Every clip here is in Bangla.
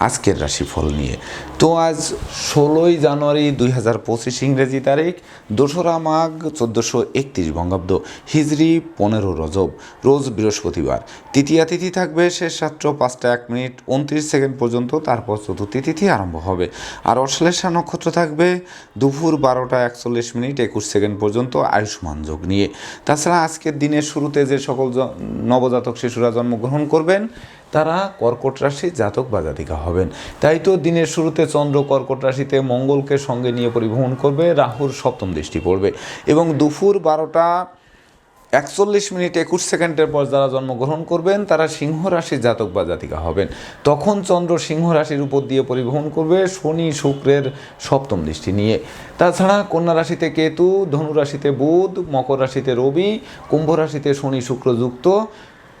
আজকের রাশিফল নিয়ে। তো আজ ষোলোই জানুয়ারি দুই হাজার পঁচিশ ইংরেজি তারিখ, দোসরা মাঘ চোদ্দোশো একত্রিশ বঙ্গাব্দ হিজরি পনেরো রজব, রোজ বৃহস্পতিবার। তৃতীয়া তিথি থাকবে শেষ রাত্র পাঁচটা এক মিনিট উনত্রিশ সেকেন্ড পর্যন্ত, তারপর চতুর্থী তিথি আরম্ভ হবে। আর অশ্লেষা নক্ষত্র থাকবে দুপুর বারোটা একচল্লিশ মিনিট একুশ সেকেন্ড পর্যন্ত আয়ুষ্মান যোগ নিয়ে। তাছাড়া আজকের দিনের শুরুতে যে সকল নবজাতক শিশুরা জন্মগ্রহণ করবেন তারা কর্কট রাশি জাতক বা জাতিকা হবেন। তাই তো দিনের শুরুতে চন্দ্র কর্কট রাশিতে মঙ্গলকে সঙ্গে নিয়ে পরিভ্রমণ করবে, রাহুর সপ্তম দৃষ্টি পড়বে এবং দুপুর বারোটা একচল্লিশ মিনিট একুশ সেকেন্ডের পর যারা জন্মগ্রহণ করবেন, তারা সিংহ রাশির জাতক বা জাতিকা হবেন। তখন চন্দ্র সিংহ রাশির উপর দিয়ে পরিবহন করবে শনি শুক্রের সপ্তম দৃষ্টি নিয়ে। তাছাড়া কন্যা রাশিতে কেতু, ধনু রাশিতে বুধ, মকর রাশিতে রবি, কুম্ভ রাশিতে শনি শুক্র যুক্ত।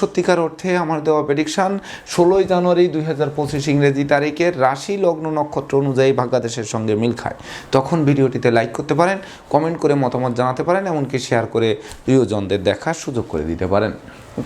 সত্যিকার অর্থে আমার দেওয়া প্রেডিকশান ষোলোই জানুয়ারি দুই হাজার পঁচিশ ইংরেজি তারিখের রাশি লগ্ন নক্ষত্র অনুযায়ী বাংলাদেশের সঙ্গে মিল খায়। তখন ভিডিওটিতে লাইক করতে পারেন কমেন্ট করে মতামত জানাতে পারেন, এমনকি শেয়ার করে প্রিয়জনদের দেখার সুযোগ করে দিতে পারেন।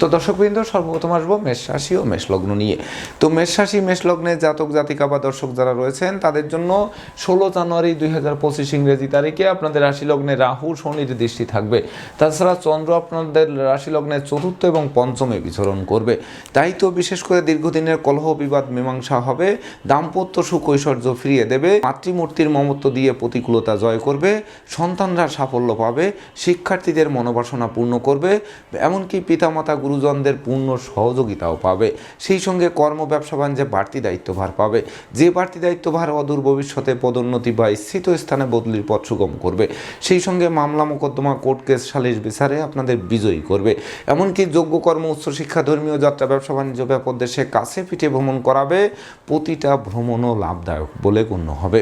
তো দর্শকবৃন্দ, সর্বপ্রথম আসব মেষ রাশি ও মেষ লগ্ন নিয়ে। তো মেষ রাশি, মেষ লগ্নে জাতক, জাতিকা বা দর্শক যারা রয়েছেন, তাদের জন্য ষোলো জানুয়ারি দুই হাজার পঁচিশ ইংরেজি তারিখে আপনাদের রাশি লগ্নে রাহু, শনির দৃষ্টি থাকবে। তাছাড়া চন্দ্র আপনাদের রাশি লগ্নে চতুর্থ এবং পঞ্চমে বিচরণ করবে। তাই তো বিশেষ করে দীর্ঘদিনের কলহ, বিবাদ, মীমাংসা হবে। দাম্পত্য সুখ ঐশ্বর্য ফিরিয়ে দেবে। মাতৃমূর্তির মমত্ব দিয়ে প্রতিকূলতা জয় করবে। সন্তানরা সাফল্য পাবে। শিক্ষার্থীদের মনোবাসনা পূর্ণ করবে। এমনকি পিতামাতা গুরুজনদের পূর্ণ সহযোগিতাও পাবে। সেই সঙ্গে কর্ম, ব্যবসা, বাণিজ্যে বাড়তি দায়িত্বভার পাবে। যে বাড়তি দায়িত্বভার অদূর ভবিষ্যতে পদোন্নতি বা স্থিত স্থানে বদলির পথ সুগম করবে, সেই সঙ্গে মামলা মোকদ্দমা, কোর্ট কেস, সালিশ বিচারে আপনাদের বিজয়ী করবে। এমনকি যোগ্য কর্ম উচ্চশিক্ষা ধর্মীয় যাত্রা, ব্যবসা, বাণিজ্য ব্যাপক দেশে কাছে পিঠে ভ্রমণ করাবে, প্রতিটা ভ্রমণও লাভদায়ক বলে গণ্য হবে।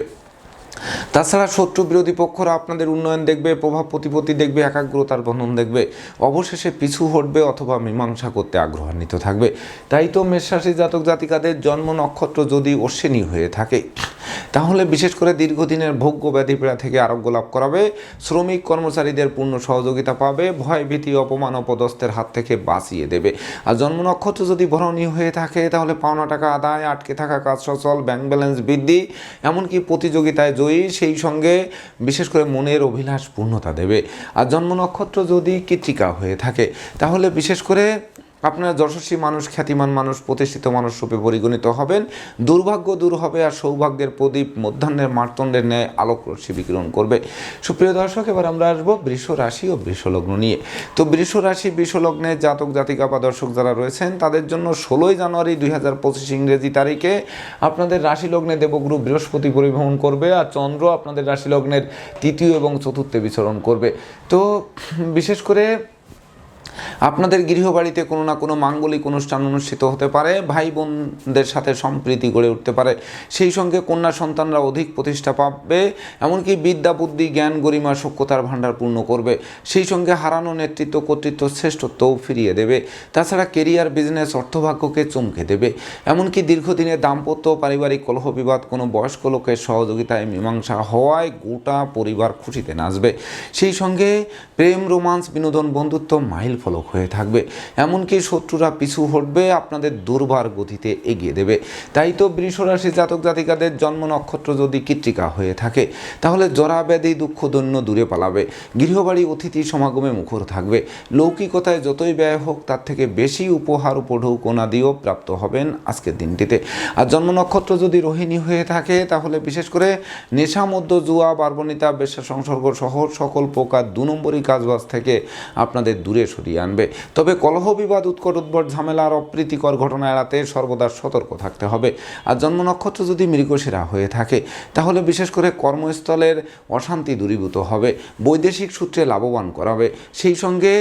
তাছাড়া শত্রু বিরোধী পক্ষরা আপনাদের উন্নয়ন দেখবে, প্রভাব প্রতিপত্তি দেখবে, একাগ্রতার বন্ধন দেখবে। অবশেষে পিছু হটবে অথবা মীমাংসা করতে আগ্রহান্বিত থাকবে। তাই তো মেষরাশি জাতক জাতিকাদের জন্ম নক্ষত্র যদি অশ্বিনী হয়ে থাকে, তাহলে বিশেষ করে দীর্ঘদিনের ভোগ্য ব্যাধি পীড়া থেকে আরোগ্য লাভ করাবে, শ্রমিক কর্মচারীদের পূর্ণ সহযোগিতা পাবে ভয় ভীতি অপমান, অপদস্থের হাত থেকে বাঁচিয়ে দেবে। আর জন্ম নক্ষত্র যদি ভরণীয় হয়ে থাকে, তাহলে পাওনা টাকা আদায়, আটকে থাকা কাজ সচল, ব্যাংক ব্যালেন্স বৃদ্ধি, এমনকি প্রতিযোগিতায় জয়ী, সেই সঙ্গে বিশেষ করে মনের অভিলাষ পূর্ণতা দেবে। আর জন্ম নক্ষত্র যদি কৃত্রিকা হয়ে থাকে, তাহলে বিশেষ করে আপনারা যশস্বী মানুষ, খ্যাতিমান মানুষ, প্রতিষ্ঠিত মানুষ রূপে পরিগণিত হবেন। দুর্ভাগ্য দূর হবে আর সৌভাগ্যের প্রদীপ মধ্যাহ্নের মার্তণ্ডের ন্যায় আলোক রশ্মি বিকিরণ করবে। সুপ্রিয় দর্শক, এবার আমরা আসব বৃষ রাশি ও বৃষলগ্ন নিয়ে। তো বৃষ রাশি বৃষলগ্নে জাতক, জাতিকা বা দর্শক যারা রয়েছেন, তাদের জন্য ষোলোই জানুয়ারি দুই হাজার পঁচিশ ইংরেজি তারিখে আপনাদের রাশি লগ্নে দেবগুরু বৃহস্পতি পরিভ্রমণ করবে আর চন্দ্র আপনাদের রাশি লগ্নের তৃতীয় এবং চতুর্থে বিচরণ করবে। তো বিশেষ করে আপনাদের গৃহবাড়িতে কোনো না কোনো মাঙ্গলিক অনুষ্ঠান অনুষ্ঠিত হতে পারে ভাই বোনদের সাথে সম্প্রীতি গড়ে উঠতে পারে। সেই সঙ্গে কন্যা সন্তানরা অধিক প্রতিষ্ঠা পাবে, এমনকি বিদ্যা, বুদ্ধি, জ্ঞান, গরিমা সক্ষতার ভাণ্ডার পূর্ণ করবে। সেই সঙ্গে হারানো নেতৃত্ব, কর্তৃত্ব, শ্রেষ্ঠত্বও ফিরিয়ে দেবে। তাছাড়া কেরিয়ার, বিজনেস, অর্থভাগ্যকে চমকে দেবে। এমনকি দীর্ঘদিনের দাম্পত্য, পারিবারিক কলহ বিবাদ কোনো বয়স্ক লোকের সহযোগিতায় মীমাংসা হওয়ায় গোটা পরিবার খুশিতে নাচবে। সেই সঙ্গে প্রেম, রোমান্স, বিনোদন, বন্ধুত্ব মাইল ফলক হয়ে থাকবে। এমনকি শত্রুরা পিছু হটবে, আপনাদের দুর্বার গতিতে এগিয়ে দেবে। তাই তো বৃষরাশি জাতক জাতিকাদের জন্ম নক্ষত্র যদি কৃত্রিকা হয়ে থাকে, তাহলে জরা ব্যাধি দুঃখ দৈন্য দূরে পালাবে। গৃহবাড়ি, অতিথি সমাগমে মুখর থাকবে। লৌকিকতায় যতই ব্যয় হোক, তার থেকে বেশি উপহার উপঢৌকনা দিয়েও প্রাপ্ত হবেন আজকের দিনটিতে। আর জন্ম নক্ষত্র যদি রোহিণী হয়ে থাকে, তাহলে বিশেষ করে নেশা মধ্য জুয়া বার্বণিতা বেশ্যা সংসর্গ সহ সকল প্রকার দু নম্বরই কাজবাজ থেকে আপনাদের দূরে সরিয়ে ফিরিয়ে আনবে। তবে কলহ বিবাদ, উৎকট উদ্ভট ঝামেলা আর অপ্রীতিকর ঘটনা এড়াতে সর্বদা সতর্ক থাকতে হবে। আর জন্ম নক্ষত্র যদি মৃগশিরা হয়ে থাকে, তাহলে বিশেষ করে কর্মস্থলের অশান্তি দূরীভূত হবে। বৈদেশিক সূত্রে লাভবান করাবে। সেই সঙ্গে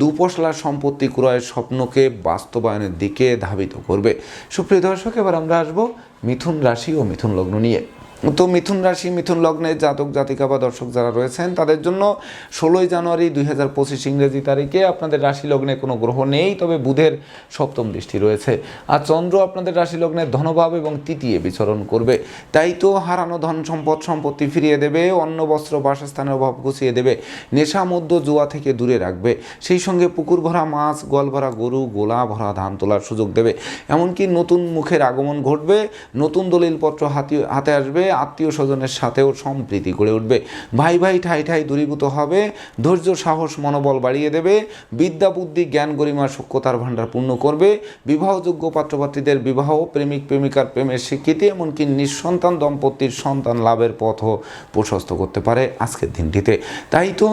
দুপশলার সম্পত্তি ক্রয়ের স্বপ্নকে বাস্তবায়নের দিকে ধাবিত করবে। সুপ্রিয় দর্শক, এবার আমরা আসব মিথুন রাশি ও মিথুন লগ্ন নিয়ে। তো মিথুন রাশি, মিথুন লগ্নের জাতক, জাতিকা বা দর্শক যারা রয়েছেন, তাদের জন্য ষোলোই জানুয়ারি দুই হাজার পঁচিশ ইংরেজি তারিখে আপনাদের রাশি লগ্নে কোনো গ্রহ নেই, তবে বুধের সপ্তম দৃষ্টি রয়েছে। আর চন্দ্র আপনাদের রাশি লগ্নে ধনভাব এবং তৃতীয় বিচরণ করবে। তাই তো হারানো ধন সম্পদ সম্পত্তি ফিরিয়ে দেবে, অন্ন, বস্ত্র, বাসস্থানের অভাব গুছিয়ে দেবে, নেশা মধ্য জুয়া থেকে দূরে রাখবে। সেই সঙ্গে পুকুর ভরা মাছ, গোয়াল ভরা গরু, গোলা ভরা ধান তোলার সুযোগ দেবে। এমনকি নতুন মুখের আগমন ঘটবে, নতুন দলিলপত্র হাতে হাতে আসবে আত্মীয় স্বজনের সাথেও সম্প্রীতি গড়ে উঠবে। ভাই ভাই ঠাই ঠাই দূরীভূত হবে, ধৈর্য, সাহস, মনোবল বাড়িয়ে দেবে, বিদ্যা, বুদ্ধি, জ্ঞান, গরিমা, সূক্ষ্মতার ভাণ্ডার পূর্ণ করবে, বিবাহযোগ্য পাত্রপাত্রীদের বিবাহ, প্রেমিক, প্রেমিকার প্রেমের স্বীকৃতি, এমনকি নিঃসন্তান দম্পতির সন্তান লাভের পথও প্রশস্ত করতে পারে আজকের দিনটিতে। তাই তো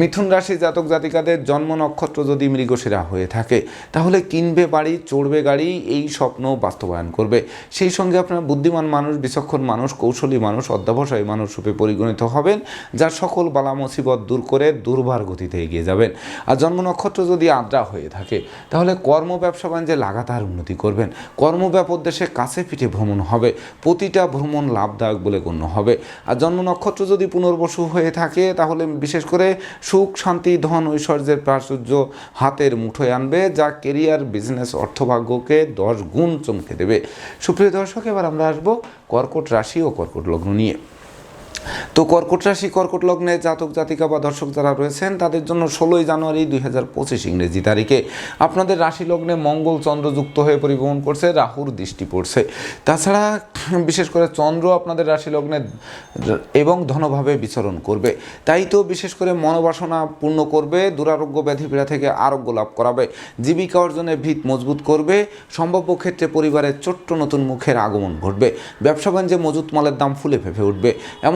মিথুন রাশি জাতক জাতিকাদের জন্ম নক্ষত্র যদি মৃগশিরা হয়ে থাকে, তাহলে কিনবে বাড়ি, চড়বে গাড়ি, এই স্বপ্ন বাস্তবায়ন করবে। সেই সঙ্গে আপনার বুদ্ধিমান মানুষ, বিচক্ষণ মানুষ, কৌশলী মানুষ, অধ্যাবসায়ী মানুষ রূপে পরিগণিত হবেন, যার সকল বালা মুসিবত দূর করে দুর্বার গতিতে এগিয়ে যাবেন। আর জন্ম নক্ষত্র যদি আদ্রা হয়ে থাকে, তাহলে কর্ম ব্যবসা বাণিজ্যে লাগাতার উন্নতি করবেন। কর্মব্যাপক দেশে কাছে পিঠে ভ্রমণ হবে, প্রতিটা ভ্রমণ লাভদায়ক বলে গণ্য হবে। আর জন্ম নক্ষত্র যদি পুনর্বসু হয়ে থাকে, তাহলে বিশেষ করে সুখ, শান্তি, ধন, ঐশ্বর্যের প্রাচুর্য হাতের মুঠোয় আনবে, যা কেরিয়ার, বিজনেস, অর্থভাগ্যকে দশ গুণ চমকে দেবে। সুপ্রিয় দর্শক, এবার আমরা আসব কর্কট রাশি ও কর্কট লগ্ন নিয়ে। তো কর্কট রাশি, কর্কট লগ্নে জাতক, জাতিকা বা দর্শক যারা রয়েছেন, তাদের জন্য ষোলোই জানুয়ারি দুই হাজার পঁচিশ ইংরেজি তারিখে। আপনাদের রাশি লগ্নে মঙ্গল চন্দ্র যুক্ত হয়ে পরিভ্রমণ করছে, রাহুর দৃষ্টি পড়ছে। তাছাড়া বিশেষ করে চন্দ্র আপনাদের রাশি লগ্নে এবং ধনভাবে বিচরণ করবে। তাই তো বিশেষ করে মনোবাসনা পূর্ণ করবে, দুরারোগ্য ব্যাধি পীড়া থেকে আরোগ্য লাভ করাবে, জীবিকা অর্জনের ভিত মজবুত করবে, সম্ভাব্য ক্ষেত্রে পরিবারের ছোট্ট নতুন মুখের আগমন ঘটবে, ব্যবসা বাণিজ্যে মজুত মালের দাম ফুলে ফেঁপে উঠবে।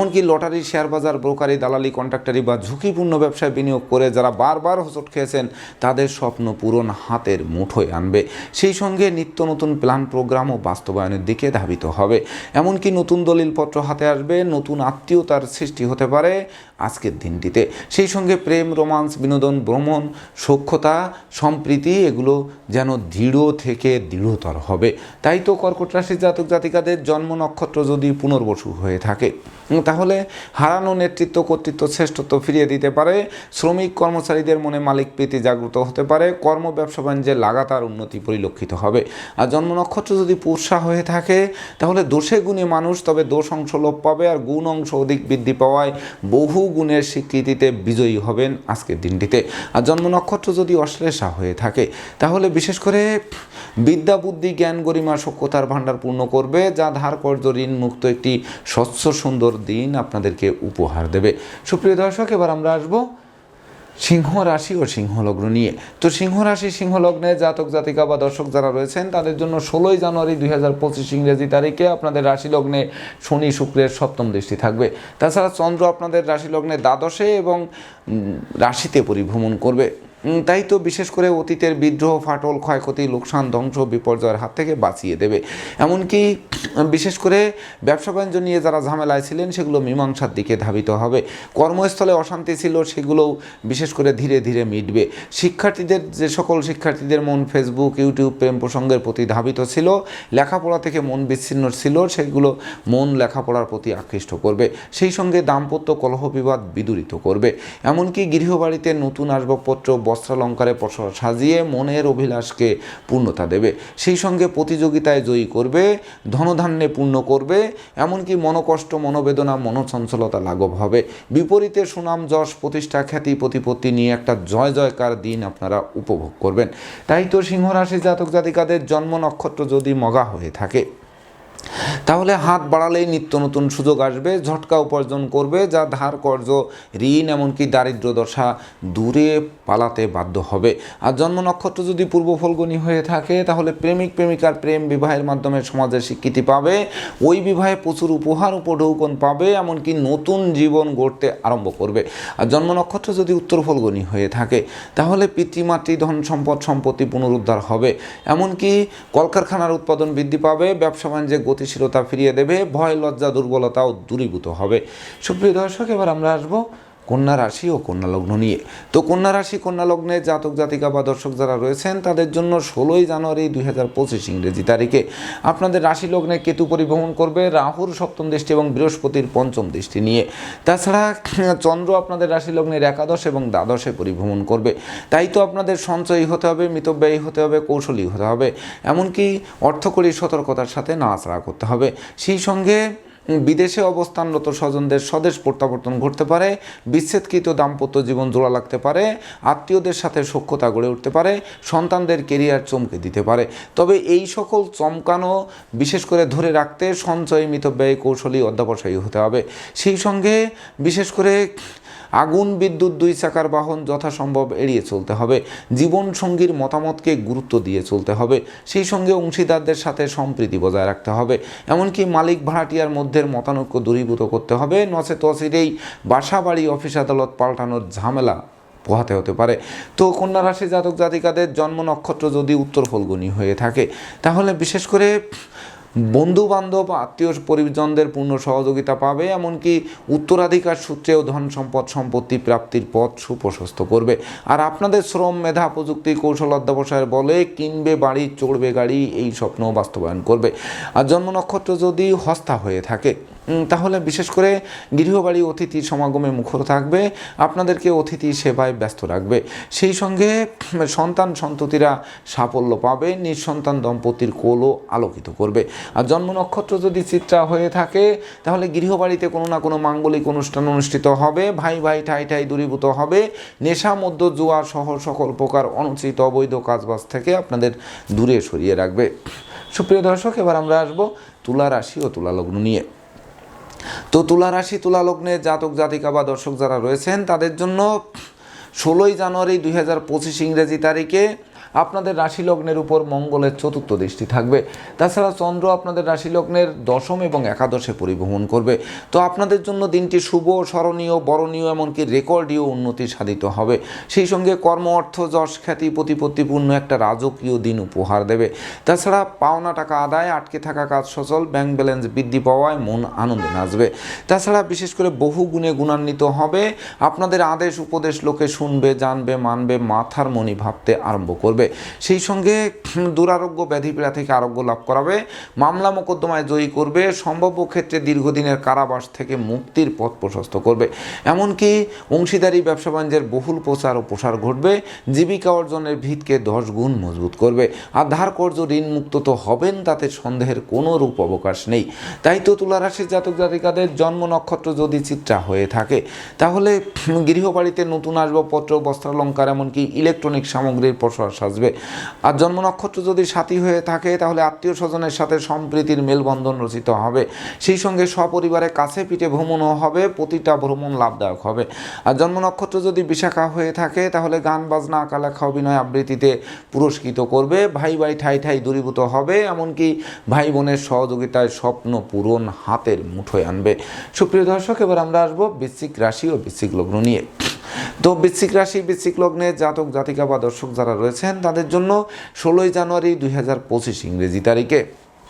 এমনকি লটারি শেয়ার বাজার, ব্রোকারি, দালালি, কন্ট্রাক্টারি বা ঝুঁকিপূর্ণ ব্যবসায় বিনিয়োগ করে যারা বারবার হোঁচট খেয়েছেন, তাদের স্বপ্ন পূরণ হাতের মুঠোয় আনবে। সেই সঙ্গে নিত্য নতুন প্ল্যান, প্রোগ্রাম ও বাস্তবায়নের দিকে ধাবিত হবে। এমনকি নতুন দলিলপত্র হাতে আসবে, নতুন আত্মীয়তার সৃষ্টি হতে পারে। আজকের দিনটিতে। সেই সঙ্গে প্রেম, রোমান্স, বিনোদন, ভ্রমণ, সক্ষতা, সম্প্রীতি, এগুলো যেন দৃঢ় থেকে দৃঢ়তর হবে। তাই তো কর্কট রাশির জাতক জাতিকাদের জন্ম নক্ষত্র যদি পুনর্বসু হয়ে থাকে, তাহলে হারানো নেতৃত্ব, কর্তৃত্ব, শ্রেষ্ঠত্ব ফিরিয়ে দিতে পারে। শ্রমিক কর্মচারীদের মনে মালিক প্রীতি জাগ্রত হতে পারে। কর্ম, ব্যবসা বাণিজ্যে লাগাতার উন্নতি পরিলক্ষিত হবে। আর জন্ম নক্ষত্র যদি পুরসা হয়ে থাকে, তাহলে দোষে গুণে মানুষ, তবে দোষ অংশ লোপ পাবে। আর গুণ অংশ অধিক বৃদ্ধি পাওয়ায় বহু গুণের স্বীকৃতিতে বিজয়ী হবেন আজকের দিনটিতে। আর জন্ম নক্ষত্র যদি অশ্লেষা হয়ে থাকে, তাহলে বিশেষ করে বিদ্যা, বুদ্ধি, জ্ঞান, গরিমা সক্ষতার ভাণ্ডার পূর্ণ করবে, যা ধার কর্য ঋণ মুক্ত একটি স্বচ্ছ সুন্দর দিন আপনাদেরকে উপহার দেবে। সুপ্রিয় দর্শক, এবার আমরা আসব সিংহ রাশি ও সিংহ লগ্ন নিয়ে। তো সিংহ রাশি, সিংহ লগ্নে জাতক, জাতিকা বা দর্শক যারা রয়েছেন, তাদের জন্য ষোলোই জানুয়ারি দুই হাজার পঁচিশ ইংরেজি তারিখে আপনাদের রাশি লগ্নে শনি শুক্রের সপ্তম দৃষ্টি থাকবে। তাছাড়া চন্দ্র আপনাদের রাশি লগ্নে দ্বাদশে এবং রাশিতে পরিভ্রমণ করবে। তাই তো বিশেষ করে অতীতের বিদ্রোহ, ফাটল, ক্ষয়ক্ষতি, লোকসান, ধ্বংস, বিপর্যয়ের হাত থেকে বাঁচিয়ে দেবে। এমনকি বিশেষ করে ব্যবসা বাণিজ্য নিয়ে যারা ঝামেলায় ছিলেন, সেগুলো মীমাংসার দিকে ধাবিত হবে। কর্মস্থলে অশান্তি ছিল, সেগুলোও বিশেষ করে ধীরে ধীরে মিটবে। শিক্ষার্থীদের, যে সকল শিক্ষার্থীদের মন ফেসবুক ইউটিউব প্রেম প্রসঙ্গের প্রতি ধাবিত ছিল, লেখাপড়া থেকে মন বিচ্ছিন্ন ছিল, সেগুলো মন লেখাপড়ার প্রতি আকৃষ্ট করবে। সেই সঙ্গে দাম্পত্য কলহ বিবাদ বিদূরিত করবে। এমনকি গৃহবাড়িতে নতুন আসবাবপত্র বস্ত্রালঙ্কারে সাজিয়ে মনের অভিলাষকে পূর্ণতা দেবে। সেই সঙ্গে প্রতিযোগিতায় জয়ী করবে, ধনধান্যে পূর্ণ করবে, এমনকি মনোকষ্ট, মনোবেদনা, মনোচঞ্চলতা লাঘব হবে। বিপরীতে সুনাম, যশ, প্রতিষ্ঠা, খ্যাতি, প্রতিপত্তি নিয়ে একটা জয় জয়কার দিন আপনারা উপভোগ করবেন। তাই তো সিংহরাশি জাতক জাতিকাদের জন্ম নক্ষত্র যদি মগা হয়ে থাকে, তাহলে হাত বাড়ালেই নিত্য নতুন সুযোগ আসবে, ঝটকা উপার্জন করবে, যা ধার কর্য ঋণ, এমনকি দারিদ্র দশা দূরে পালাতে বাধ্য হবে। আর জন্ম নক্ষত্র যদি পূর্ব ফলগুনি হয়ে থাকে, তাহলে প্রেমিক, প্রেমিকার প্রেম বিবাহের মাধ্যমে সমাজের স্বীকৃতি পাবে। ওই বিবাহে প্রচুর উপহার, উপঢৌকন পাবে, এমনকি নতুন জীবন গড়তে আরম্ভ করবে। আর জন্ম নক্ষত্র যদি উত্তর ফলগুনি হয়ে থাকে, তাহলে পিতৃমাতৃ ধন সম্পদ সম্পত্তি পুনরুদ্ধার হবে। এমনকি কলকারখানার উৎপাদন বৃদ্ধি পাবে, ব্যবসা বাণিজ্যে গতিশীলতা ফিরিয়ে দেবে, ভয়, লজ্জা, দুর্বলতাও দূরীভূত হবে। সুপ্রিয় দর্শক, এবার আমরা আসব কন্যা রাশি ও কন্যা লগ্ন নিয়ে। তো কন্যা রাশি, কন্যা লগ্নে জাতক, জাতিকা বা দর্শক যারা রয়েছেন, তাদের জন্য ষোলোই জানুয়ারি দুই হাজার পঁচিশ ইংরেজি তারিখে। আপনাদের রাশি লগ্নে কেতু পরিভ্রমণ করবে রাহুর সপ্তম দৃষ্টি এবং বৃহস্পতির পঞ্চম দৃষ্টি নিয়ে। তাছাড়া, চন্দ্র আপনাদের রাশি লগ্নের একাদশ এবং দ্বাদশে পরিভ্রমণ করবে। তাই তো আপনাদের সঞ্চয়ী হতে হবে, মিতব্যয়ী হতে হবে, কৌশলী হতে হবে। এমনকি অর্থকরী সতর্কতার সাথে নাড়াচাড়া করতে হবে। সেই সঙ্গে বিদেশে অবস্থানরত স্বজনদের স্বদেশ প্রত্যাবর্তন ঘটতে পারে, বিচ্ছেদকৃত দাম্পত্য জীবন জোড়া লাগতে পারে, আত্মীয়দের সাথে সক্ষতা গড়ে উঠতে পারে, সন্তানদের কেরিয়ার চমকে দিতে পারে। তবে এই সকল চমকানো, বিশেষ করে ধরে রাখতে সঞ্চয় মিতব্যয়ী কৌশলী অধ্যাবসায়ী হতে হবে। সেই সঙ্গে বিশেষ করে আগুন, বিদ্যুৎ, দুই চাকার বাহন যথাসম্ভব এড়িয়ে চলতে হবে। জীবন সঙ্গীর মতামতকে গুরুত্ব দিয়ে চলতে হবে। সেই সঙ্গে অংশীদারদের সাথে সম্প্রীতি বজায় রাখতে হবে। এমনকি মালিক ভাড়াটিয়ার মধ্যে মতানৈক্য দূরীভূত করতে হবে। নচে তসিরেই বাসা বাড়ি অফিস আদালত পাল্টানোর ঝামেলা পোহাতে হতে পারে। তো কন্যা রাশি জাতক জাতিকাদের জন্ম নক্ষত্র যদি উত্তর ফলগুনি হয়ে থাকে, তাহলে বিশেষ করে বন্ধু বান্ধব আত্মীয় পরিজনদের পূর্ণ সহযোগিতা পাবে, এমনকি উত্তরাধিকার সূত্রেও ধন সম্পদ সম্পত্তি প্রাপ্তির পথ সুপ্রশস্ত করবে। আর আপনাদের শ্রম, মেধা, প্রযুক্তি, কৌশল অধ্যবসায়ের বলে কিনবে বাড়ি, চড়বে গাড়ি, এই স্বপ্ন বাস্তবায়ন করবে। আর জন্ম নক্ষত্র যদি হস্তা হয়ে থাকে তাহলে বিশেষ করে গৃহবাড়ি অতিথি সমাগমে মুখর থাকবে, আপনাদেরকে অতিথি সেবায় ব্যস্ত রাখবে। সেই সঙ্গে সন্তান সন্ততিরা সাফল্য পাবে, নিঃসন্তান দম্পতির কোলও আলোকিত করবে। আর জন্ম নক্ষত্র যদি চিত্রা হয়ে থাকে, তাহলে গৃহবাড়িতে কোনো না কোনো মাঙ্গলিক অনুষ্ঠান অনুষ্ঠিত হবে, ভাই ভাই ঠাই ঠাই দূরীভূত হবে, নেশা মধ্য জুয়া সহ সকল প্রকার অনুচিত অবৈধ কাজবাজ থেকে আপনাদের দূরে সরিয়ে রাখবে। সুপ্রিয় দর্শক, এবার আমরা আসব তুলা রাশি ও তুলা লগ্ন নিয়ে। তো তুলা রাশি, তুলা লগ্নে জাতক, জাতিকা বা দর্শক যারা রয়েছেন, তাদের জন্য ষোলোই জানুয়ারি দুই হাজার পঁচিশ ইংরেজি তারিখে আপনাদের রাশি লগ্নের উপর মঙ্গলের চতুর্থ দৃষ্টি থাকবে। তাছাড়া চন্দ্র আপনাদের রাশি লগ্নের দশম এবং একাদশে পরিভ্রমণ করবে। তো আপনাদের জন্য দিনটি শুভ, স্মরণীয়, বরণীয়, এমনকি রেকর্ডীয় উন্নতি সাধিত হবে। সেই সঙ্গে কর্ম, অর্থ, যশ, খ্যাতি, প্রতিপত্তিপূর্ণ একটা রাজকীয় দিন উপহার দেবে। তাছাড়া পাওনা টাকা আদায়, আটকে থাকা কাজ সচল, ব্যাংক ব্যালেন্স বৃদ্ধি পাওয়ায় মন আনন্দে নাচবে। তাছাড়া বিশেষ করে বহু গুণে গুণান্বিত হবে। আপনাদের আদেশ, উপদেশ লোকে শুনবে, জানবে, মানবে, মাথার মনি ভাবতে আরম্ভ করবে। সেই সঙ্গে দুরারোগ্য ব্যাধি পীড়া থেকে আরোগ্য লাভ করাবে। মামলা মোকদ্দমায় জয়ী করবে। সম্ভাব্য ক্ষেত্রে দীর্ঘদিনের কারাবাস থেকে মুক্তির পথ প্রশস্ত করবে। এমনকি অংশীদারি ব্যবসা বাণিজ্যের বহুল প্রচার ও প্রসার ঘটবে। জীবিকা অর্জনের ভিতকে দশ গুণ মজবুত করবে। আর ধার কর্য ঋণ মুক্ত তো হবেন, তাতে সন্দেহের কোনো রূপ অবকাশ নেই। তাই তো তুলা রাশির জাতক জাতিকাদের জন্ম নক্ষত্র যদি চিত্রা হয়ে থাকে, তাহলে গৃহবাড়িতে নতুন আসবাবপত্র, বস্ত্রালঙ্কার, এমনকি ইলেকট্রনিক সামগ্রীর প্রসার সাজবে। আর জন্ম নক্ষত্র যদি সাথী হয়ে থাকে, তাহলে আত্মীয় স্বজনের সাথে সম্প্রীতির মেলবন্ধন রচিত হবে। সেই সঙ্গে সপরিবারে কাছে পিঠে ভ্রমণও হবে, প্রতিটা ভ্রমণ লাভদায়ক হবে। আর জন্ম নক্ষত্র যদি বিশাখা হয়ে থাকে, তাহলে গান, বাজনা আঁকা লেখা অভিনয় আবৃত্তিতে পুরস্কৃত করবে। ভাই ভাই ঠাই ঠাই দূরীভূত হবে, এমনকি ভাই বোনের সহযোগিতায় স্বপ্ন পূরণ হাতের মুঠোয় আনবে। সুপ্রিয় দর্শক, এবার আমরা আসব বৃশ্চিক রাশি ও বৃশ্চিক লগ্ন নিয়ে। তো বৃশ্চিক রাশি, বৃশ্চিক লগ্নে জাতক, জাতিকা বা দর্শক যারা রয়েছেন, তাদের জন্য ষোলোই জানুয়ারি দুই হাজার পঁচিশ ইংরেজি তারিখে।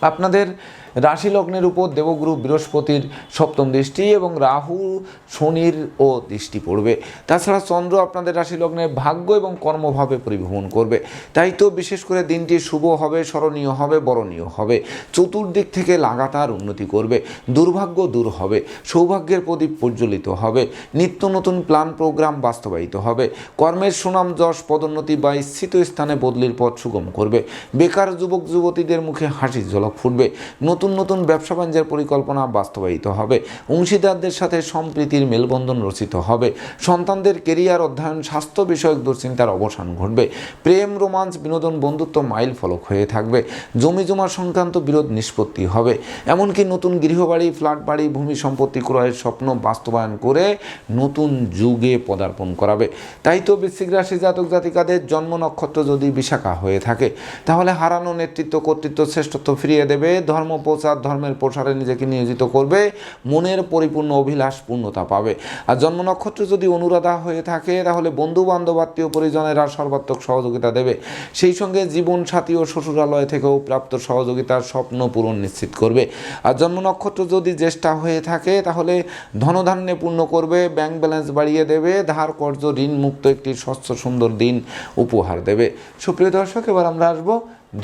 আপনাদের রাশি লগ্নের উপর দেবগুরু বৃহস্পতির সপ্তম দৃষ্টি এবং রাহু শনির ও দৃষ্টি পড়বে। তাছাড়া চন্দ্র আপনাদের রাশি লগ্নে ভাগ্য এবং কর্মভাবে পরিভ্রমণ করবে। তাই তো বিশেষ করে দিনটি শুভ হবে, স্মরণীয় হবে, বরণীয় হবে। চতুর্দিক থেকে লাগাতার উন্নতি করবে। দুর্ভাগ্য দূর হবে। সৌভাগ্যের প্রদীপ প্রজ্বলিত হবে। নিত্য নতুন প্ল্যান প্রোগ্রাম বাস্তবায়িত হবে। কর্মের সুনাম, যশ, পদোন্নতি বা স্থিত স্থানে বদলির পথ সুগম করবে। বেকার যুবক যুবতীদের মুখে হাসির ঝলক ফুটবে। নতুন নতুন ব্যবসা বাণিজ্যের পরিকল্পনা বাস্তবায়িত হবে। অংশীদারদের সাথে সম্প্রীতির মেলবন্ধন রচিত হবে। সন্তানদের কেরিয়ার অধ্যয়ন, স্বাস্থ্য বিষয়ক দুশ্চিন্তার অবসান ঘটবে। প্রেম রোমাঞ্চ বিনোদন, বন্ধুত্ব মাইল ফলক হয়ে থাকবে। জমি জমা সংক্রান্ত বিরোধ নিষ্পত্তি হবে। এমনকি নতুন গৃহবাড়ি, ফ্ল্যাট বাড়ি, ভূমি সম্পত্তি ক্রয়ের স্বপ্ন বাস্তবায়ন করে নতুন যুগে পদার্পণ করাবে। তাই তো বৃশ্চিক রাশি জাতক জাতিকাদের জন্ম নক্ষত্র যদি বিশাখা হয়ে থাকে, তাহলে হারানো নেতৃত্ব কর্তৃত্ব শ্রেষ্ঠত্ব ফিরিয়ে দেবে। ধর্ম প্রচার ধর্মের প্রসারে নিজেকে নিয়োজিত করবে, মনের পরিপূর্ণ অভিলাষ পূর্ণতা পাবে। আর জন্ম নক্ষত্র যদি অনুরাধা হয়ে থাকে, তাহলে বন্ধু বান্ধব আত্মীয় পরিজনেরা সর্বাত্মক সহযোগিতা দেবে। সেই সঙ্গে জীবন সাথী ও শ্বশুরালয় থেকেও প্রাপ্ত সহযোগিতার স্বপ্ন পূরণ নিশ্চিত করবে। আর জন্ম নক্ষত্র যদি জ্যেষ্ঠা হয়ে থাকে, তাহলে ধনধান্যে পূর্ণ করবে, ব্যাংক ব্যালেন্স বাড়িয়ে দেবে, ধার কর্য ঋণ মুক্ত একটি স্বচ্ছ সুন্দর দিন উপহার দেবে। সুপ্রিয় দর্শক, এবার আমরা আসব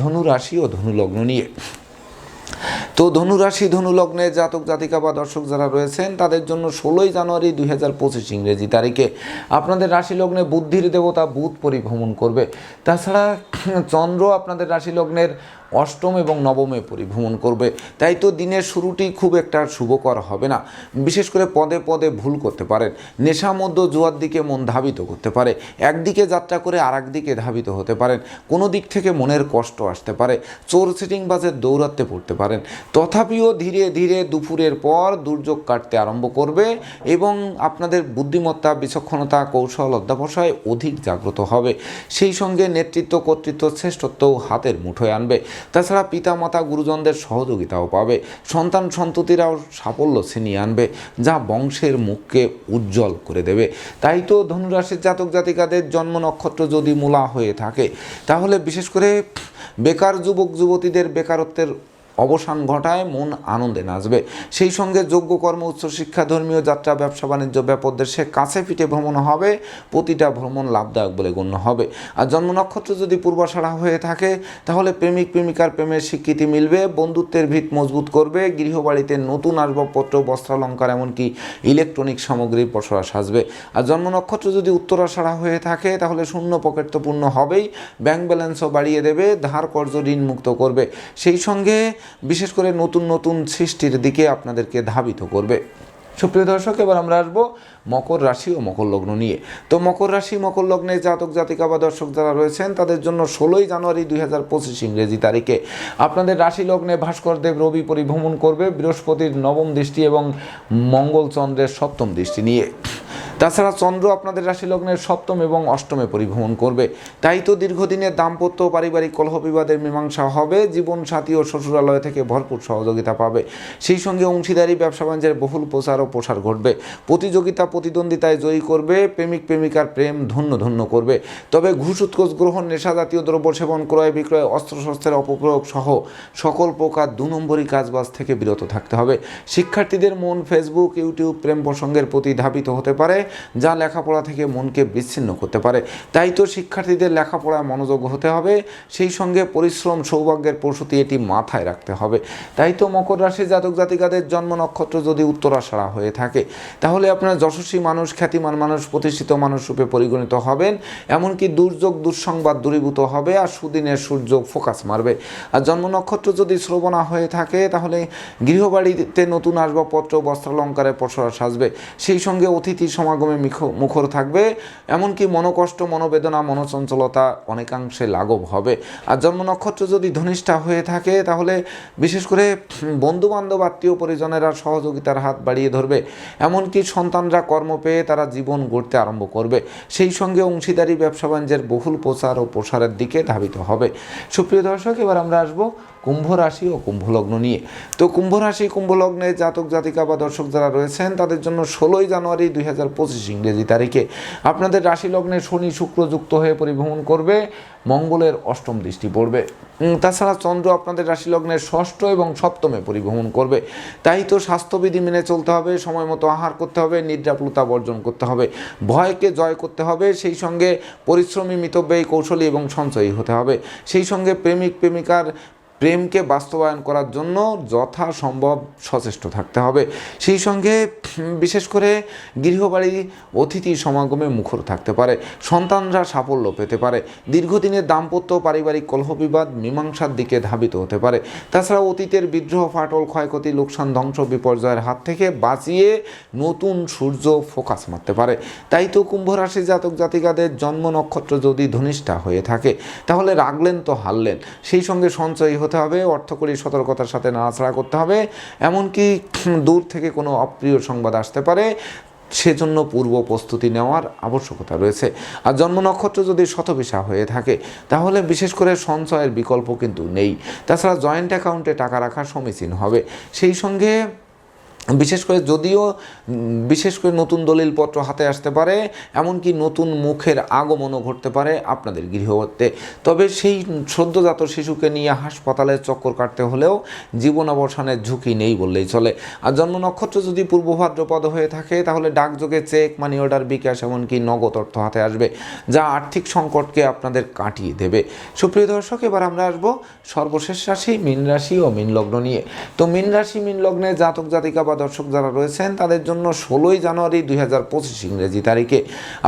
ধনু রাশি ও ধনু লগ্ন নিয়ে। তো ধনুরাশি, ধনুলগ্নে জাতক, জাতিকা বা দর্শক যারা রয়েছেন, তাদের জন্য ষোলোই জানুয়ারি দুই হাজার পঁচিশ ইংরেজি তারিখে আপনাদের রাশি লগ্নে বুদ্ধির দেবতা বুধ পরিভ্রমণ করবে। তাছাড়া চন্দ্র আপনাদের রাশি লগ্নের অষ্টম এবং নবমে পরিভ্রমণ করবে। তাই তো দিনের শুরুটি খুব একটা শুভকর হবে না। বিশেষ করে পদে পদে ভুল করতে পারেন। নেশা মধ্য জুয়ার দিকে মন ধাবিত করতে পারে। একদিকে যাত্রা করে আর দিকে ধাবিত হতে পারেন। কোনো দিক থেকে মনের কষ্ট আসতে পারে। চোর সিটিং বাজের দৌড়াতে পড়তে পারেন। তথাপিও ধীরে ধীরে দুপুরের পর দুর্যোগ কাটতে আরম্ভ করবে এবং আপনাদের বুদ্ধিমত্তা, বিচক্ষণতা, কৌশল অধ্যাবসায় অধিক জাগ্রত হবে। সেই সঙ্গে নেতৃত্ব, কর্তৃত্ব, শ্রেষ্ঠত্বও হাতের মুঠোয় আনবে। তাছাড়া পিতা মাতা গুরুজনদের সহযোগিতাও পাবে। সন্তান সন্ততিরাও সাফল্য ছিনিয়ে আনবে, যা বংশের মুখকে উজ্জ্বল করে দেবে। তাই তো ধনুরাশির জাতক জাতিকাদের জন্ম নক্ষত্র যদি মূলা হয়ে থাকে, তাহলে বিশেষ করে বেকার যুবক যুবতীদের বেকারত্বের অবসান ঘটায়, মন আনন্দে নাচবে। সেই সঙ্গে যোগ্য কর্ম উচ্চশিক্ষা ধর্মীয় যাত্রা, ব্যবসা, বাণিজ্য ব্যাপদেশে কাছে পিঠে ভ্রমণ হবে, প্রতিটা ভ্রমণ লাভদায়ক বলে গণ্য হবে। আর জন্ম নক্ষত্র যদি পূর্বাষাঢ়া হয়ে থাকে, তাহলে প্রেমিক, প্রেমিকার প্রেমের স্বীকৃতি মিলবে, বন্ধুত্বের ভিত মজবুত করবে, গৃহবাড়িতে নতুন আসবাবপত্র, বস্ত্রালঙ্কার, এমনকি ইলেকট্রনিক সামগ্রীর পসরা সাজবে। আর জন্ম নক্ষত্র যদি উত্তরাষাঢ়া হয়ে থাকে, তাহলে শূন্য পকেট তো পূর্ণ হবেই, ব্যাংক ব্যালেন্সও বাড়িয়ে দেবে, ধার কর্জ ঋণ মুক্ত করবে। সেই সঙ্গে বিশেষ করে নতুন নতুন সৃষ্টির দিকে আপনাদেরকে ধাবিত করবে। সুপ্রিয় দর্শক, এবার আমরা আসব মকর রাশি ও মকর লগ্ন নিয়ে। তো মকর রাশি, মকর লগ্নে জাতক, জাতিকা বা দর্শক যারা রয়েছেন, তাদের জন্য ষোলোই জানুয়ারি দুই হাজার পঁচিশ ইংরেজি তারিখে আপনাদের রাশি লগ্নে ভাস্কর দেব রবি পরিভ্রমণ করবে বৃহস্পতির নবম দৃষ্টি এবং মঙ্গল চন্দ্রের সপ্তম দৃষ্টি নিয়ে। তাছাড়া চন্দ্র আপনাদের রাশি লগ্নের সপ্তম এবং অষ্টমে পরিভ্রমণ করবে। তাই তো দীর্ঘদিনের দাম্পত্য পারিবারিক কলহ বিবাদের মীমাংসা হবে জীবন সাথী ও শ্বশুরালয় থেকে ভরপুর সহযোগিতা পাবে। সেই সঙ্গে অংশীদারি, ব্যবসা বাণিজ্যের বহুল প্রচার ও প্রসার ঘটবে। প্রতিযোগিতা, প্রতিদ্বন্দ্বিতায় জয়ী করবে, প্রেমিক, প্রেমিকার প্রেম ধন্য ধন্য করবে। তবে ঘুষ, উৎকোষ, গ্রহণ, নেশা জাতীয় দ্রব্য সেবন, ক্রয় বিক্রয়, অস্ত্রশস্ত্রের অপপ্রয়োগ সহ সকল প্রকার দু নম্বরী কাজবাজ থেকে বিরত থাকতে হবে। শিক্ষার্থীদের মন ফেসবুক ইউটিউব প্রেম প্রসঙ্গের প্রতি ধাবিত হতে পারে। যা লেখাপড়া থেকে মনকে বিচ্ছিন্ন করতে পারে। তাই তো শিক্ষার্থীদের লেখাপড়ায় মনোযোগ হতে হবে। সেই সঙ্গে পরিশ্রম, সৌভাগ্যের প্রসূতি এটি মাথায় রাখতে হবে। তাই তো মকর রাশির জাতক জাতিকাদের জন্ম নক্ষত্র যদি উত্তরাষাড়া হয়ে থাকে, তাহলে আপনার যশস্বী মানুষ, খ্যাতিমান মানুষ, প্রতিষ্ঠিত মানুষ রূপে পরিগণিত হবেন। এমনকি দুর্যোগ, দুঃসংবাদ দূরীভূত হবে আর সুদিনের সূর্য ফোকাস মারবে। আর জন্ম নক্ষত্র যদি শ্রবণা হয়ে থাকে, তাহলে গৃহবাড়িতে নতুন আসবাবপত্র, বস্ত্রালঙ্কারে পসরা সাজবে। সেই সঙ্গে অতিথি সমাগমে মিখ- মুখর থাকবে। এমনকি মনোকষ্ট, মনোবেদনা, মনোচঞ্চলতা অনেকাংশে লাঘব হবে। আর জন্ম নক্ষত্র যদি ধনিষ্ঠা হয়ে থাকে, তাহলে বিশেষ করে বন্ধু বান্ধব আত্মীয় পরিজনেরা সহযোগিতার হাত বাড়িয়ে ধরবে। এমনকি সন্তানরা কর্ম পেয়ে তারা জীবন গড়তে আরম্ভ করবে। সেই সঙ্গে অংশীদারি, ব্যবসা বাণিজ্যের বহুল প্রচার ও প্রসারের দিকে ধাবিত হবে। সুপ্রিয় দর্শক, এবার আমরা আসব কুম্ভ রাশি ও কুম্ভ লগ্ন নিয়ে। তো কুম্ভ রাশি কুম্ভ লগ্নে জাতক, জাতিকা বা দর্শক যারা রয়েছেন, তাদের জন্য ষোলোই জানুয়ারি দুই হাজার পঁচিশ ইংরেজি তারিখে। আপনাদের রাশি লগ্নে শনি শুক্র যুক্ত হয়ে পরিভ্রমণ করবে, মঙ্গলের অষ্টম দৃষ্টি পড়বে। তাছাড়া চন্দ্র আপনাদের রাশি লগ্নের ষষ্ঠ এবং সপ্তমে পরিভ্রমণ করবে। তাই তো স্বাস্থ্যবিধি মেনে চলতে হবে, সময় মতো আহার করতে হবে, নিদ্রাপ্লুতা বর্জন করতে হবে, ভয়কে জয় করতে হবে, সেই সঙ্গে পরিশ্রমী, মিতব্যয়ী, কৌশলী এবং সঞ্চয়ী হতে হবে। সেই সঙ্গে প্রেমিক, প্রেমিকার প্রেমকে বাস্তবায়ন করার জন্য যথাসম্ভব সচেষ্ট থাকতে হবে। সেই সঙ্গে, বিশেষ করে গৃহবাড়ি অতিথি সমাগমে মুখর থাকতে পারে, সন্তানরা সাফল্য পেতে পারে, দীর্ঘদিনের দাম্পত্য পারিবারিক কলহবিবাদ মীমাংসার দিকে ধাবিত হতে পারে। তাছাড়া অতীতের বিদ্রোহ, ফাটল, ক্ষয়ক্ষতি, লোকসান, ধ্বংস, বিপর্যয়ের হাত থেকে বাঁচিয়ে নতুন সূর্য ফোকাস মারতে পারে। তাই তো কুম্ভ রাশি জাতক জাতিকাদের জন্ম নক্ষত্র যদি ধনিষ্ঠা হয়ে থাকে, তাহলে রাগলেন তো হারলেন। সেই সঙ্গে সঞ্চয়ী হতে হবে, অর্থকরী সতর্কতার সাথে নাড়াচাড়া করতে হবে। এমনকি দূর থেকে কোনো অপ্রিয় সংবাদ আসতে পারে, সেজন্য পূর্ব প্রস্তুতি নেওয়ার আবশ্যকতা রয়েছে। আর জন্ম নক্ষত্র যদি শতবিশা হয়ে থাকে, তাহলে বিশেষ করে সঞ্চয়ের বিকল্প কিন্তু নেই। তাছাড়া জয়েন্ট অ্যাকাউন্টে টাকা রাখা সমীচীন হবে। সেই সঙ্গে বিশেষ করে যদিও বিশেষ করে নতুন দলিলপত্র হাতে আসতে পারে, এমনকি নতুন মুখের আগমনও ঘটতে পারে আপনাদের গৃহতে তবে সেই সদ্যজাত শিশুকে নিয়ে হাসপাতালে চক্কর কাটতে হলেও জীবন অবসানের ঝুঁকি নেই বললেই চলে। আর জন্ম নক্ষত্র যদি পূর্ব ভাদ্রপদ হয়ে থাকে, তাহলে ডাকযোগে চেক, মানি অর্ডার, বিকাশ, এমনকি নগদ অর্থ হাতে আসবে, যা আর্থিক সংকটকে আপনাদের কাটিয়ে দেবে। সুপ্রিয় দর্শক, এবার আমরা আসব সর্বশেষ রাশি, মীন রাশি ও মীন লগ্ন নিয়ে। তো মীন রাশি মীন লগ্নে জাতক জাতিকা বা দর্শক যারা রয়েছেন, তাদের জন্য ষোলোই জানুয়ারি দুই হাজার পঁচিশ ইংরেজি তারিখে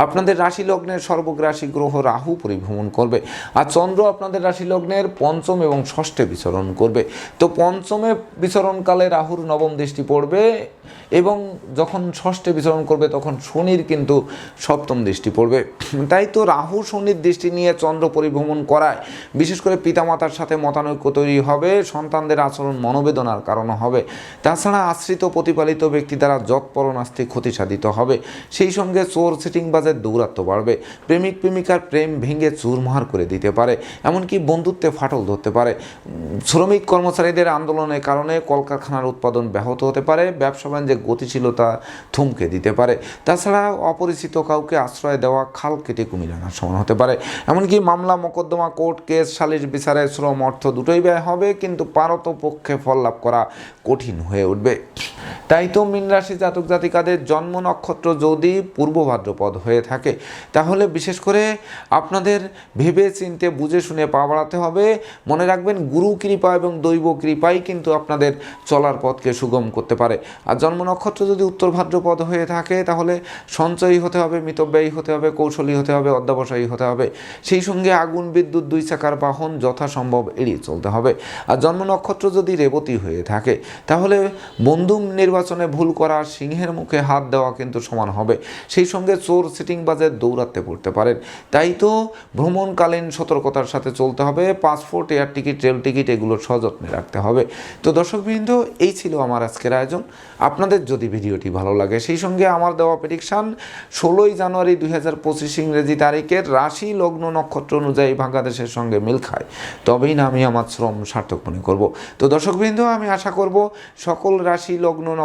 আপনাদের রাশি লগ্নের সর্বগ্রাসী গ্রহ রাহু পরিভ্রমণ করবে। আর চন্দ্র আপনাদের রাশি লগ্নের পঞ্চম এবং ষষ্ঠে বিচরণ করবে। তো পঞ্চমে বিচরণকালে রাহুর নবম দৃষ্টি পড়বে এবং যখন ষষ্ঠে বিচরণ করবে, তখন শনির কিন্তু সপ্তম দৃষ্টি পড়বে। তাই তো রাহু শনির দৃষ্টি নিয়ে চন্দ্র পরিভ্রমণ করায় বিশেষ করে পিতামাতার সাথে মতানৈক্য তৈরি হবে, সন্তানদের আচরণ মনোবেদনার কারণ হবে। তাছাড়া আশ্রিত প্রতিপালিত ব্যক্তি দ্বারা যৎপরণাস্তি ক্ষতি সাধিত হবে। সেই সঙ্গে চোর সিটিংবাজের দৌরাত্ম বাড়বে। প্রেমিক প্রেমিকার প্রেম ভেঙে চুরমার করে দিতে পারে। এমনকি বন্ধুত্বে ফাটল ধরতে পারে। শ্রমিক কর্মচারীদের আন্দোলনের কারণে কলকারখানার উৎপাদন ব্যাহত হতে পারে। ব্যবসা বাণিজ্যে গতিশীলতা থমকে দিতে পারে। তাছাড়া অপরিচিত কাউকে আশ্রয় দেওয়া খাল কেটে কুমির আনার সমান হতে পারে। এমনকি মামলা, মোকদ্দমা, কোর্ট কেস, সালিশ বিচারে শ্রম, অর্থ দুটোই ব্যয় হবে। কিন্তু পারত পক্ষে ফল লাভ করা কঠিন হয়ে উঠবে। তাই তো মীন রাশি জাতক জাতিকাদের জন্ম নক্ষত্র যদি পূর্ব ভাদ্রপদ হয়ে থাকে, তাহলে বিশেষ করে আপনাদের ভেবে চিনতে, বুঝে শুনে পা বাড়াতে হবে। মনে রাখবেন গুরু কৃপা এবং দৈব কৃপাই কিন্তু আপনাদের চলার পথকে সুগম করতে পারে। আর জন্ম নক্ষত্র যদি উত্তর ভাদ্রপদ হয়ে থাকে, তাহলে সঞ্চয়ী হতে হবে, মিতব্যয়ী হতে হবে, কৌশলী হতে হবে, অধ্যাবসায়ী হতে হবে। সেই সঙ্গে আগুন, বিদ্যুৎ, দুই চাকার বাহন যথাসম্ভব এড়িয়ে চলতে হবে। আর জন্ম নক্ষত্র যদি রেবতী হয়ে থাকে, তাহলে বন্ধু নির্বাচনে ভুল করা সিংহের মুখে হাত দেওয়া কিন্তু সমান হবে। সেই সঙ্গে চোর সিটিং সিটিংবাজের দৌরাত্মে পড়তে পারেন। তাই তো ভ্রমণকালীন সতর্কতার সাথে চলতে হবে। Passport, air ticket, rail ticket, এগুলো সযত্নে রাখতে হবে। তো দর্শকবৃন্দ, এই ছিল আমার আজকের আয়োজন। আপনাদের যদি ভিডিওটি ভালো লাগে, সেই সঙ্গে আমার দেওয়া প্রেডিকশান ষোলোই জানুয়ারি দুই হাজার পঁচিশ ইংরেজি তারিখের রাশি লগ্ন নক্ষত্র অনুযায়ী বাংলাদেশের সঙ্গে মিল খায়। তবেই না, আমি আমার শ্রম সার্থক মনে করব। তো দর্শকবৃন্দ, আমি আশা করব সকল রাশি লগ্ন